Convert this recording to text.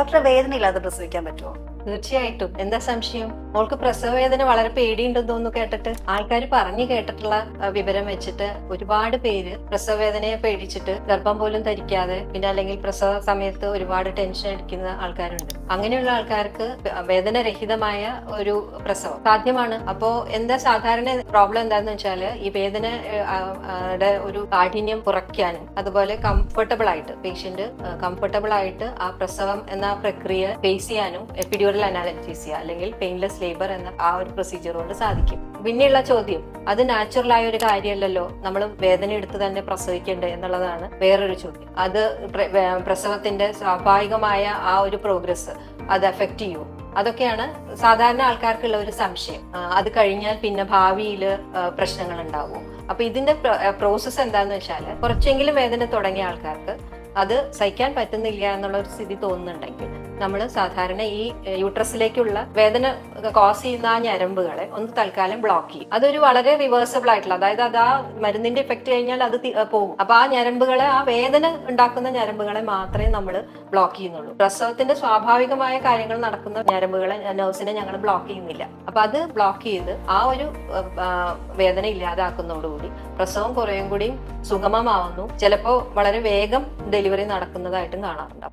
ഡോക്ടറെ വേദന ഇല്ലാതെ പ്രസവിക്കാൻ പറ്റുമോ? തീർച്ചയായിട്ടും. എന്താ സംശയം? മോൾക്ക് പ്രസവ വേദന വളരെ പേടിയുണ്ടെന്ന് തോന്നുന്നു കേട്ടിട്ട്. ആൾക്കാർ പറഞ്ഞു കേട്ടിട്ടുള്ള വിവരം വെച്ചിട്ട് ഒരുപാട് പേര് പ്രസവ വേദനയെ പേടിച്ചിട്ട് ഗർഭം പോലും ധരിക്കാതെ പിന്നെ അല്ലെങ്കിൽ പ്രസവ സമയത്ത് ഒരുപാട് ടെൻഷൻ അടിക്കുന്ന ആൾക്കാരുണ്ട്. അങ്ങനെയുള്ള ആൾക്കാർക്ക് വേദനരഹിതമായ ഒരു പ്രസവം സാധ്യമാണ്. അപ്പോ എന്താ സാധാരണ പ്രോബ്ലം എന്താന്ന് വെച്ചാൽ ഈ വേദന ഒരു കാഠിന്യം കുറയ്ക്കാനും അതുപോലെ കംഫർട്ടബിൾ ആയിട്ട് പേഷ്യന്റ് കംഫർട്ടബിൾ ആയിട്ട് ആ പ്രസവം എന്ന പ്രക്രിയ ഫേസ് ചെയ്യാനും എപ്പിഡ്യൂറൽ അനാലജീസിയ അല്ലെങ്കിൽ പെയിൻലെസ് ലേബർ എന്ന ആ ഒരു പ്രൊസീജിയർ കൊണ്ട് സാധിക്കും. പിന്നെയുള്ള ചോദ്യം അത് നാച്ചുറൽ ആയ ഒരു കാര്യമല്ലല്ലോ നമ്മൾ വേദന എടുത്ത് തന്നെ പ്രസവിക്കണ്ടേ എന്നുള്ളതാണ് വേറൊരു ചോദ്യം. അത് പ്രസവത്തിന്റെ സ്വാഭാവികമായ ആ ഒരു പ്രോഗ്രസ് അത് എഫക്ട് ചെയ്യുമോ അതൊക്കെയാണ് സാധാരണ ആൾക്കാർക്കുള്ള ഒരു സംശയം. അത് കഴിഞ്ഞാൽ പിന്നെ ഭാവിയിൽ പ്രശ്നങ്ങൾ ഉണ്ടാവും അപ്പൊ ഇതിന്റെ പ്രോസസ്സ് എന്താന്ന് വെച്ചാൽ കുറച്ചെങ്കിലും വേദന തുടങ്ങിയ ആൾക്കാർക്ക് അത് സഹിക്കാൻ പറ്റുന്നില്ല എന്നുള്ള ഒരു സ്ഥിതി തോന്നുന്നുണ്ടെങ്കിൽ നമ്മൾ സാധാരണ ഈ യൂട്രസിലേക്കുള്ള വേദന കോസ് ചെയ്യുന്ന ആ ഞരമ്പുകളെ ഒന്ന് തൽക്കാലം ബ്ലോക്ക് ചെയ്യും. അതൊരു വളരെ റിവേഴ്സബിൾ ആയിട്ടുള്ള അതായത് അത് ആ മരുന്നിന്റെ ഇഫക്റ്റ് കഴിഞ്ഞാൽ അത് പോകും. അപ്പൊ ആ ഞരമ്പുകളെ ആ വേദന ഉണ്ടാക്കുന്ന ഞരമ്പുകളെ മാത്രമേ നമ്മൾ ബ്ലോക്ക് ചെയ്യുന്നുള്ളൂ. പ്രസവത്തിന്റെ സ്വാഭാവികമായ കാര്യങ്ങൾ നടക്കുന്ന ഞരമ്പുകളെ നേഴ്സിനെ ഞങ്ങൾ ബ്ലോക്ക് ചെയ്യുന്നില്ല. അപ്പൊ അത് ബ്ലോക്ക് ചെയ്ത് ആ ഒരു വേദന ഇല്ലാതാക്കുന്നതോടുകൂടി പ്രസവം കുറേയും കൂടി സുഗമമാവുന്നു. ചിലപ്പോൾ വളരെ വേഗം ഡെലിവറി നടക്കുന്നതായിട്ടും കാണാറുണ്ട്